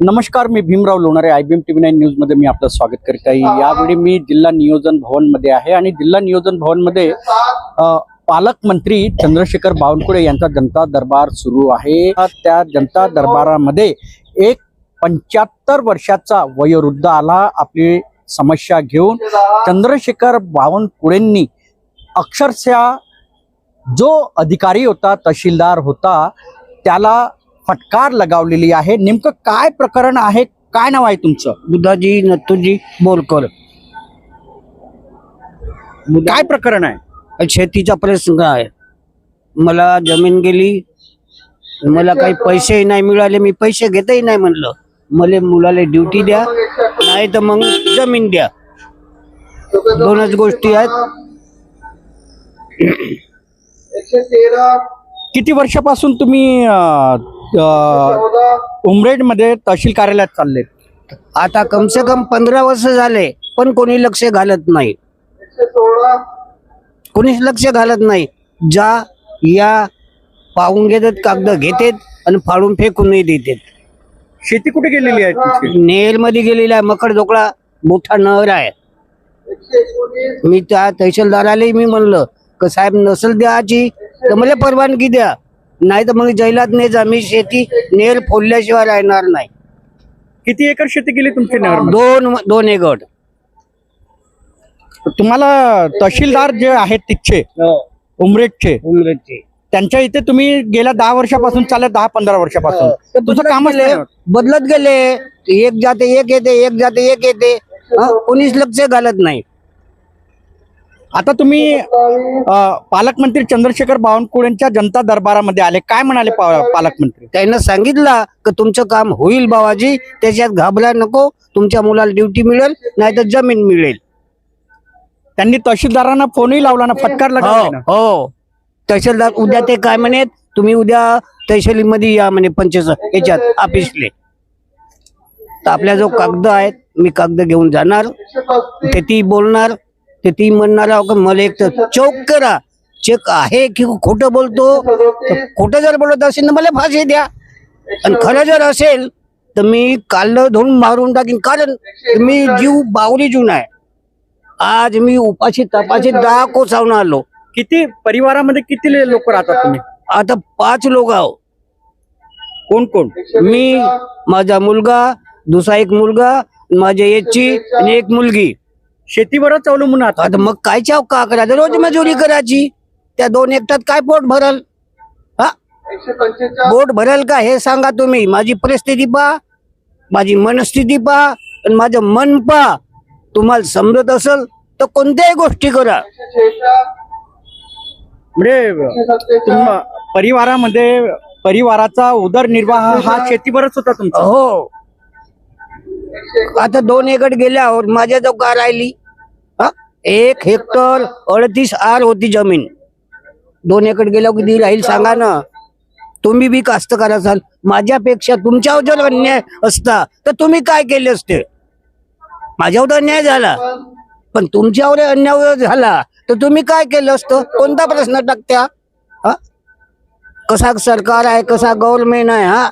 नमस्कार मी Bhimrao Lonare I B M T V nine न्यूजमध्ये मी आपलं स्वागत करीत आहे. यावेळी मी जिल्हा नियोजन भवनमध्ये आहे आणि जिल्हा नियोजन भवनमध्ये पालकमंत्री चंद्रशेखर बावनकुळे यांचा जनता दरबार सुरू आहे. त्या जनता दरबारामध्ये एक पंच्याहत्तर वर्षाचा वयोवृद्ध आला आपली समस्या घेऊन चंद्रशेखर बावनकुळेंनी अक्षरशः जो अधिकारी होता तहसीलदार होता त्याला फटकार लगावलेली आहे. नेमकं काय प्रकरण आहे? काय नाव आहे तुमचं? बुधाजी नत्तूजी बोरकर. काय प्रकरण आहे? शेतीचा प्रसंग आहे. मला जमीन गेली मला काही पैसेही नाही मिळाले मी पैसे घेतही नाही म्हणलं. मला मुलाला ड्युटी द्या नाही तर मग जमीन द्या. दोनच गोष्टी आहेत. किती वर्षापासून तुम्ही उमरेडमध्ये तहसील कार्यालयात चालले. आता कम से कम पंधरा वर्ष झाले पण कोणी लक्ष घालत नाही. कोणीच लक्ष घालत नाही. ज्या या पाहून घेतात कागद घेतात आणि फाडून फेकूनही देतात. शेती कुठे गेलेली आहे नेरमध्ये गेलेला आहे मकड ढोकळा मोठा नहर आहे. मी त्या तहसीलदारालाही मी म्हणलं का साहेब नसल द्याची तर मला परवानगी द्या. नाही तर मग जैलात नाही जा मी शेती नेर फोडल्याशिवाय राहणार नाही. किती एकर शेती गेली तुमची दोन दोन एकड. तुम्हाला तहसीलदार जे आहेत तिथचे उमरेडचे उमरेडचे. त्यांच्या इथे तुम्ही गेल्या दहा वर्षापासून चालत दहा पंधरा वर्षापासून. तर तुझं होत. बदलत गेले एक जाते एक येते एक जाते एक येते. हा, कोणीच लक्ष घालत नाही. आता तुम्ही पालकमंत्री चंद्रशेखर बावनकुळेंच्या जनता दरबारामध्ये आले. काय म्हणाले पालकमंत्री? त्यानं सांगितलं की तुमचं काम होईल बाबाजी त्याच्यात घाबरा नको तुमच्या मुलाला ड्युटी मिळेल नाही तर जमीन मिळेल. त्यांनी तहसीलदारांना फोनही लावला ना फटकार लगावला हो हो. तहसीलदार उद्या ते काय म्हणेत तुम्ही उद्या तहसीलीमध्ये या म्हणे पंचायत याच्यात ऑफिसले. तर आपल्या जो कागद आहेत मी कागद घेऊन जाणार ते ती बोलणार ते ती म्हणणार अहो का मला एक तर चौक करा. चेक आहे की खोटं बोलतो? तर खोटं जर बोलत असेल तर मला फाशी द्या. आणि खरं जर असेल तर मी काल धुवून मारून टाकीन. कारण मी जीव बावरी जून आहे. आज मी उपाशी तपाशी दहा कोसावून आलो. किती परिवारामध्ये किती लोक राहतात तुम्ही? आता पाच लोक आहो. कोण कोण? मी माझा मुलगा दुसरा एक मुलगा माझ्या याची आणि एक मुलगी. शेतीवरच अवलंबून आहात आता मग काय चाव का करायचं रोज मजुरी करायची. त्या दोन एकटात काय पोट भरल? हा? पोट भरल का हे सांगा तुम्ही. माझी परिस्थिती पहा. माझी मनस्थिती पहा. आणि माझं मन पहा. तुम्हाला समजत असेल तर कोणत्याही गोष्टी करा. म्हणजे तुम- परिवारामध्ये परिवाराचा उदरनिर्वाह हा. शेतीवरच होता तुमचा. हो. आता दोन एकड गेल्यावर माझ्या जो का राहिली. हा? एक हेक्टर अडतीस आर होती जमीन. दोन एकड गेल्यावर किती राहील सांगा ना. तुम्ही बी कास्तकार असाल. माझ्यापेक्षा तुमच्यावर जर अन्याय असता तर तुम्ही काय केले असते? माझ्यावर अन्याय झाला. पण तुमच्यावर अन्याय झाला तर तुम्ही काय केलं असतं? कोणता प्रश्न टाकत्या? हा? कसा सरकार आहे कसा गव्हर्नमेंट आहे हा?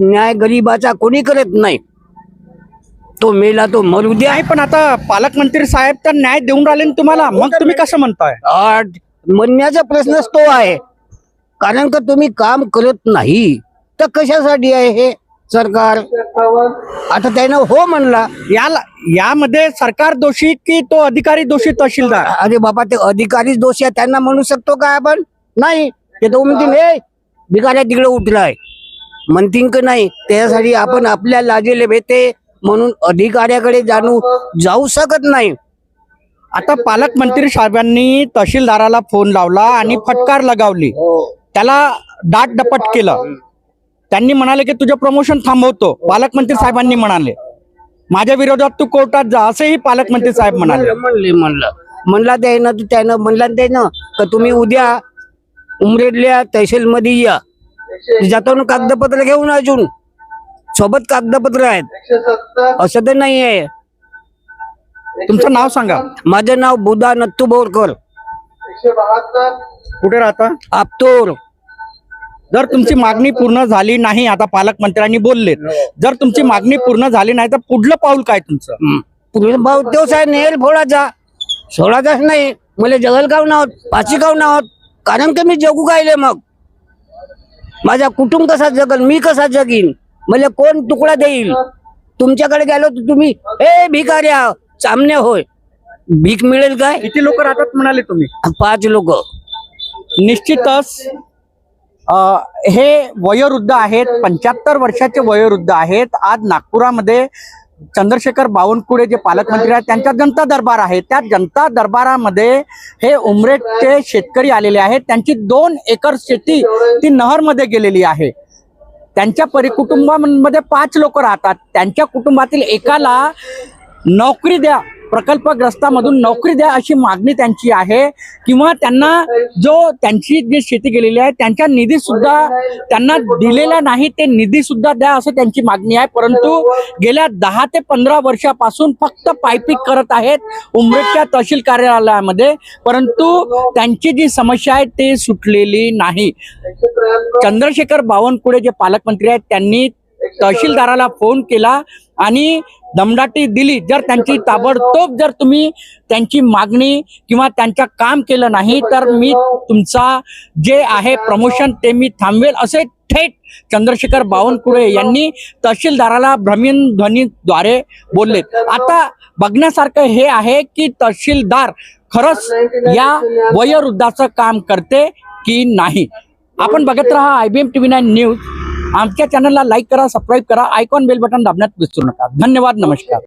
न्याय गरीबाचा कोणी करत नाही. तो मेला तो मरू द्या. नाही पण आता पालकमंत्री साहेब तर न्याय देऊन राहिले ना तुम्हाला. मग तुम्ही कसं म्हणताय? आठ म्हणण्याचा प्रश्नच तो आहे. कारण का तुम्ही काम करत नाही तर कशासाठी आहे हे सरकार? आता त्यानं हो म्हणला. याला यामध्ये सरकार दोषी की तो अधिकारी दोषी तहसीलदार? अरे बाबा ते अधिकारीच दोषी आहे. त्यांना म्हणू शकतो का आपण? नाही. ते तो म्हणतील हे भिकाऱ्या तिकडे उठलाय. म्हणतील का नाही? त्यासाठी आपण आपल्या लाजेले भेटे म्हणून अधिकाऱ्याकडे जाणू जाऊ शकत नाही. आता पालकमंत्री साहेबांनी तहसीलदाराला फोन लावला आणि फटकार लगावली. त्याला दाट दपट केलं. त्यांनी म्हणाले की तुझं प्रमोशन थांबवतो. पालकमंत्री साहेबांनी म्हणाले. माझ्या विरोधात तू कोर्टात जा असंही पालकमंत्री साहेब म्हणाले. म्हणले म्हणलं. म्हणला त्यानं तर त्यानं म्हणला त्यानं का तुम्ही उद्या उमरेडल्या तहसील मध्ये या. जातो ना कागदपत्र घेऊन अजून. सोबत कागदपत्र आहेत. असं तर नाही आहे. तुमचं नाव सांगा. माझं नाव बुधा नत्तू बोरकर. कुठे राहता? आपतोर. जर तुमची मागणी पूर्ण झाली नाही आता पालकमंत्र्यांनी बोललेत. जर तुमची मागणी पूर्ण झाली नाही तर पुढलं पाऊल काय तुमचं? हं. पूर्ण भाऊ तोच आहे नेल फोडाचा. सोडाचाच नाही. मला जगल काव नाहोत पाची काव नाहोत कारण की मी जगू गायले मग? माझा कुटुंब कसा जगल? मी कसा जगीन? मला कोण तुकडा देईल? तुमच्याकडे गेलो तर तुम्ही ए भिकाऱ्या सामने होय. भीक मिळेल काय? किती लोक राहतात म्हणाले तुम्ही? पाच लोक. निश्चितच हे वयोवृद्ध आहेत पंच्याहत्तर वर्षाचे वयोवृद्ध आहेत. आज नागपुरामध्ये चंद्रशेखर बावनकुळे जे पालकमंत्री आहेत त्यांचा जनता दरबार आहे. त्या जनता दरबारामध्ये हे उमरेटचे शेतकरी आलेले आहेत. त्यांची दोन एकर शेती ती नहरमध्ये गेलेली आहे. त्यांच्या परिकुटुंबामध्ये पाच लोक राहतात. त्यांच्या कुटुंबातील एकाला नोकरी द्या. प्रकल्पग्रस्तामधून नोकरी द्या अशी मागणी त्यांची आहे. किंवा त्यांना जो त्यांची जी शेती गेलेली आहे त्यांच्या निधी सुद्धा त्यांना दिलेला नाही ते निधी सुद्धा द्या असं त्यांची मागणी आहे. परंतु गेल्या दहा ते पंधरा वर्षापासून फक्त पायपीक करत आहेत उमरेडच्या तहसील कार्यालयामध्ये. परंतु त्यांची जी समस्या आहे ते सुटलेली नाही. चंद्रशेखर बावनकुळे जे पालकमंत्री आहेत त्यांनी तहसीलदाराला फोन केला आणि दमदाटी दिली जर त्यांची ताबडतोब जर तुम्ही त्यांची मागणी किंवा त्यांचं काम केलं नाही तर मी तुमचा जे आहे प्रमोशन ते मी थांबवेल असे थेट चंद्रशेखर बावनकुळे यांनी तहसीलदाराला भ्रमीन ध्वनीद्वारे आता बघण्यासारखं हे आहे की तहसीलदार खरंच या वयोवृद्धाचं काम करते की नाही? आपण बघत राहा I B M T V nine news आमच्या चॅनलला लाईक करा सबस्क्राईब करा आयकॉन बेल बटन दाबण्यात विसरू नका. धन्यवाद नमस्कार.